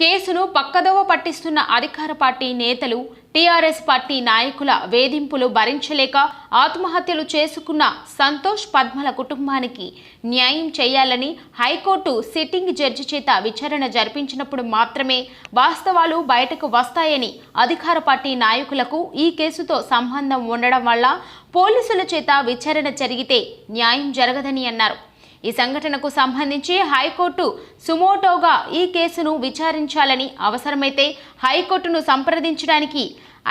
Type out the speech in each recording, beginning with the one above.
కేసును పక్కదోవ పట్టిస్తున్న అధికార పార్టీ నేతలు టీఆర్ఎస్ పార్టీ నాయకుల వేధింపులు భరించలేక ఆత్మహత్యలు చేసుకున్న సంతోష్ పద్మల కుటుంబానికి న్యాయం చేయాలని హైకోర్టు సిట్టింగ్ జడ్జి చేత విచారణ జరిపించినప్పుడు మాత్రమే వాస్తవాలు బయటకు వస్తాయని అధికార పార్టీ నాయకులకు ఈ కేసుతో సంబంధం ఉండడం వల్ల పోలీసుల చేత విచారణ జరిగితే న్యాయం జరగదని అన్నారు. ఈ సంఘటనకు సంబంధించి హైకోర్టు సుమోటోగా ఈ కేసును విచారించాలని అవసరమైతే హైకోర్టును సంప్రదించడానికి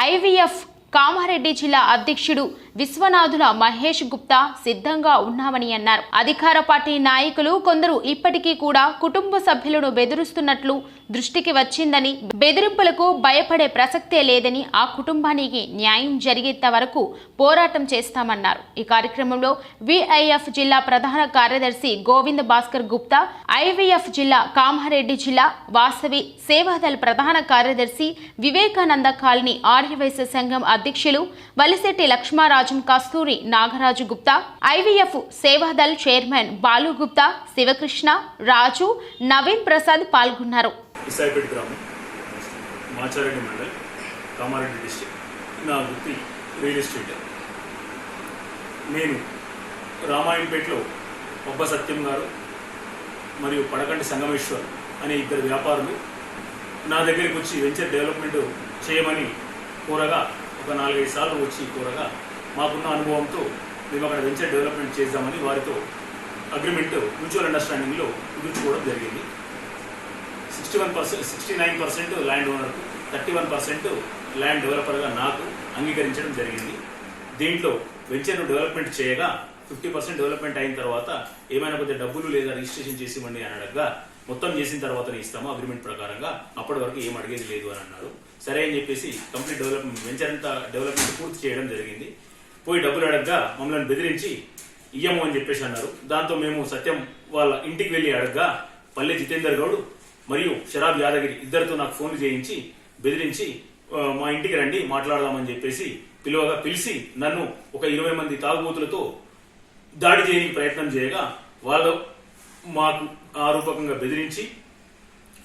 ఐవీఎఫ్ కామారెడ్డి జిల్లా అధ్యక్షుడు విశ్వనాథుల మహేష్ గుప్తా సిద్ధంగా ఉన్నామని అన్నారు. అధికార పార్టీ నాయకులు కొందరు ఇప్పటికీ కూడా కుటుంబ సభ్యులను బెదిరిస్తున్నట్లు దృష్టికి వచ్చిందని బెదిరింపులకు భయపడే ప్రసక్తే లేదని ఆ కుటుంబానికి న్యాయం జరిగేంత వరకు పోరాటం చేస్తామన్నారు. ఈ కార్యక్రమంలో విఐఎఫ్ జిల్లా ప్రధాన కార్యదర్శి గోవింద్ భాస్కర్ గుప్తా ఐవీఎఫ్ జిల్లా కామారెడ్డి జిల్లా వాసవి సేవాదల్ ప్రధాన కార్యదర్శి వివేకానంద కాలనీ ఆర్యవైశ్య సంఘం అధ్యక్షులు వలిశెట్టి లక్ష్మారాజు కస్తూరి నాగరాజు గుప్తా ఐవీఎఫ్ సేవాదల్ చైర్మన్ బాలు గుప్తా శివకృష్ణ రాజు నవీన్ ప్రసాద్ పాల్గొన్నారు. నా వృత్తి రియల్ ఎస్టేట్. నేను రామాయణపేటలో ఒబ్బ సత్యం గారు మరియు పడకండి సంగమేశ్వర్ అనే ఇద్దరు వ్యాపారులు నా దగ్గరికి వచ్చి వెంచర్ డెవలప్మెంట్ చేయమని కోరగా ఒక నాలుగైదు సార్లు వచ్చి కోరగా మాకున్న అనుభవంతో మేము అక్కడ వెంచర్ డెవలప్మెంట్ చేద్దామని వారితో అగ్రిమెంట్ మ్యూచువల్ అండర్స్టాండింగ్లో కుదుర్చుకోవడం జరిగింది. Sixty one percent sixty nine percent land ఓనర్కు thirty one percent land డెవలపర్గా నాకు అంగీకరించడం జరిగింది. దీంట్లో వెంచర్ను డెవలప్మెంట్ చేయగా ఫిఫ్టీ పర్సెంట్ డెవలప్మెంట్ అయిన తర్వాత ఏమైనా కొద్దిగా డబ్బులు లేదా రిజిస్ట్రేషన్ చేసి ఇవ్వండి అని అడగగా మొత్తం చేసిన తర్వాతనే ఇస్తాము అగ్రిమెంట్ ప్రకారంగా. అప్పటి వరకు ఏం అడిగేది లేదు అని అన్నారు. సరే అని చెప్పేసి కంప్లీట్ డెవలప్మెంట్ వెంచర్ అంతా డెవలప్మెంట్ పూర్తి చేయడం జరిగింది. పోయి డబ్బులు అడగగా మమ్మల్ని బెదిరించి ఇయ్యము అని చెప్పేసి అన్నారు. దాంతో మేము సత్యం వాళ్ళ ఇంటికి వెళ్ళి అడగగా పల్లె జితేందర్ గౌడ్ మరియు షరాబ్ యాదగిరి ఇద్దరితో నాకు ఫోన్లు చేయించి బెదిరించి మా ఇంటికి రండి మాట్లాడదామని చెప్పేసి పిలువగా పిలిచి నన్ను ఒక ఇరవై మంది తాగుబోతులతో దాడి చేయడానికి ప్రయత్నం చేయగా వాళ్ళు మాకు ఆ రూపకంగా బెదిరించి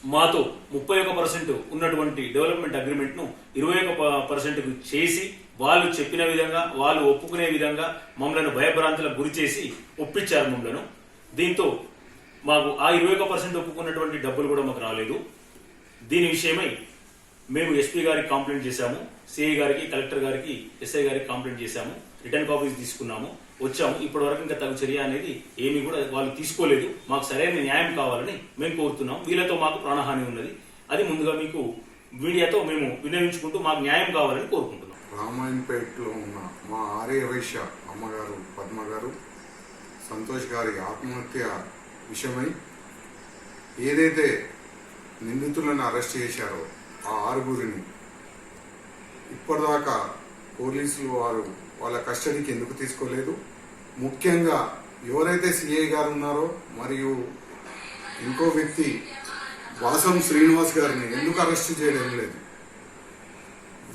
మాతో ముప్పై ఒక పర్సెంట్ ఉన్నటువంటి డెవలప్మెంట్ అగ్రిమెంట్ను ఇరవై ఒక పర్సెంట్ చేసి వాళ్ళు చెప్పిన విధంగా వాళ్ళు ఒప్పుకునే విధంగా మమ్మలను భయభ్రాంతులకు గురి చేసి ఒప్పించారు మమ్మలను. దీంతో మాకు ఆ ఇరవై ఒక పర్సెంట్ ఒప్పుకున్నటువంటి డబ్బులు కూడా మాకు రాలేదు. దీని విషయమై మేము ఎస్పీ గారికి కంప్లైంట్ చేశాము సిఐ గారికి కలెక్టర్ గారికి ఎస్ఐ గారికి కంప్లైంట్ చేశాము రిటర్న్ కాపీస్ తీసుకున్నాము వచ్చాము. ఇప్పటి వరకు ఇంకా తగు చర్య అనేది ఏమీ కూడా వాళ్ళు తీసుకోలేదు. మాకు సరైన న్యాయం కావాలని మేము కోరుతున్నాం. వీళ్ళతో మాకు ప్రాణహాని ఉన్నది. అది ముందుగా మీకు మీడియాతో మేము వినియోగించుకుంటూ మాకు న్యాయం కావాలని కోరుకుంటున్నాం. రామాయణపేటలో ఉన్న మా ఆర్య వైశ్య అమ్మగారు పద్మ గారు సంతోష్ గారి ఆత్మహత్య విషయమై ఏదైతే నిందితులను అరెస్ట్ చేశారో ఆ ఆరుగురిని ఇప్పటిదాకా పోలీసులు వారు వాళ్ళ కస్టడీకి ఎందుకు తీసుకోలేదు? ముఖ్యంగా ఎవరైతే సిఐ గారు ఉన్నారో మరియు ఇంకో వ్యక్తి వాసం శ్రీనివాస్ గారిని ఎందుకు అరెస్ట్ చేయడం లేదు?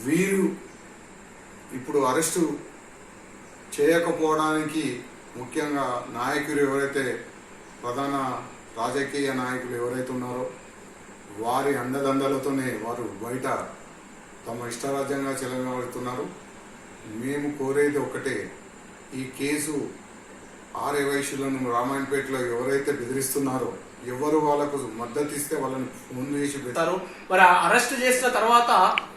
వీరు ఇప్పుడు అరెస్టు చేయకపోవడానికి ముఖ్యంగా నాయకులు ఎవరైతే ప్రధాన రాజకీయ నాయకులు ఎవరైతే ఉన్నారో వారి అండదండలతోనే వారు బయట తమ ఇష్టరాజ్యంగా చెలగబడుతున్నారు మేము కోరేది ఒకటే ఈ కేసు ఆర్య వైశ్యులను రామాయణపేటలో ఎవరైతే బెదిరిస్తున్నారో ఎవరు వాళ్ళకు మద్దతు ఇస్తే వాళ్ళని ఫోన్ చేసి పెడతారు మరి ఆ అరెస్ట్ చేసిన తర్వాత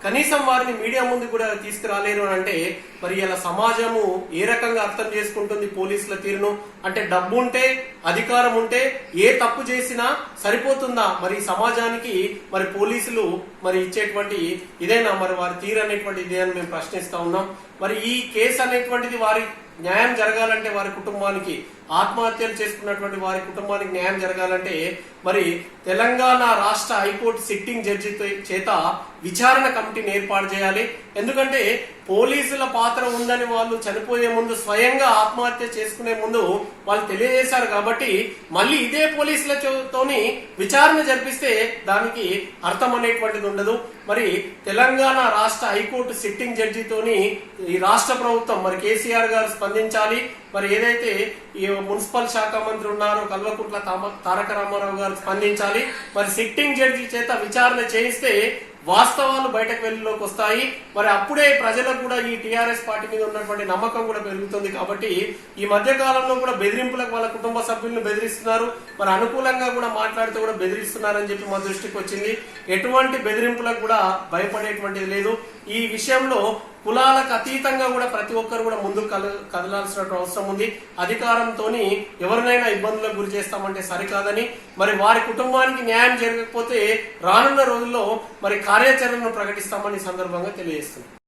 కనీసం వారిని మీడియా ముందు కూడా తీసుకురాలేరు అని అంటే మరి ఇలా సమాజము ఏ రకంగా అర్థం చేసుకుంటుంది పోలీసుల తీరును? అంటే డబ్బు ఉంటే అధికారం ఉంటే ఏ తప్పు చేసినా సరిపోతుందా? మరి సమాజానికి మరి పోలీసులు మరి ఇచ్చేటువంటి ఇదేనా? మరి వారి తీరు అనేటువంటి ఇదే అని మేము ప్రశ్నిస్తా ఉన్నాం. మరి ఈ కేసు అనేటువంటిది వారి న్యాయం జరగాలంటే వారి కుటుంబానికి ఆత్మహత్యలు చేసుకున్నటువంటి వారి కుటుంబానికి న్యాయం జరగాలంటే మరి తెలంగాణ రాష్ట్ర హైకోర్టు సిట్టింగ్ జడ్జి చేత విచారణ కమిటీని ఏర్పాటు చేయాలి. ఎందుకంటే పోలీసుల పాత్ర ఉందని వాళ్ళు చనిపోయే ముందు స్వయంగా ఆత్మహత్య చేసుకునే ముందు వాళ్ళు తెలియజేశారు కాబట్టి మళ్ళీ ఇదే పోలీసులతోని విచారణ జరిపిస్తే దానికి అర్థం అనేటువంటిది ఉండదు. మరి తెలంగాణ రాష్ట్ర హైకోర్టు సిట్టింగ్ జడ్జితోని ఈ రాష్ట్ర ప్రభుత్వం మరి కేసీఆర్ గారు స్పందించాలి. మరి ఏదైతే ఈ మున్సిపల్ శాఖ మంత్రి ఉన్నారో కల్వకుంట్ల తారక రామారావు గారు స్పందించాలి. మరి సిట్టింగ్ జడ్జి చేత విచారణ చేయిస్తే వాస్తవాలు బయటకు వెళ్ళిలోకి వస్తాయి. మరి అప్పుడే ప్రజలకు కూడా ఈ టీఆర్ఎస్ పార్టీ మీద ఉన్నటువంటి నమ్మకం కూడా పెరుగుతుంది కాబట్టి ఈ మధ్య కాలంలో కూడా బెదిరింపులకు వాళ్ళ కుటుంబ సభ్యులను బెదిరిస్తున్నారు. మరి అనుకూలంగా కూడా మాట్లాడితే కూడా బెదిరిస్తున్నారని చెప్పి మా దృష్టికి వచ్చింది. ఎటువంటి బెదిరింపులకు కూడా భయపడేటువంటిది లేదు. ఈ విషయంలో కులాలకు అతీతంగా కూడా ప్రతి ఒక్కరు కూడా ముందుకు కల- కదలాల్సిన అవసరం ఉంది. అధికారంతో ఎవరినైనా ఇబ్బందులకు గురి చేస్తామంటే సరికాదని. మరి వారి కుటుంబానికి న్యాయం జరగకపోతే రానున్న రోజుల్లో మరి కార్యాచరణను ప్రకటిస్తామని సందర్భంగా తెలియజేస్తున్నాం.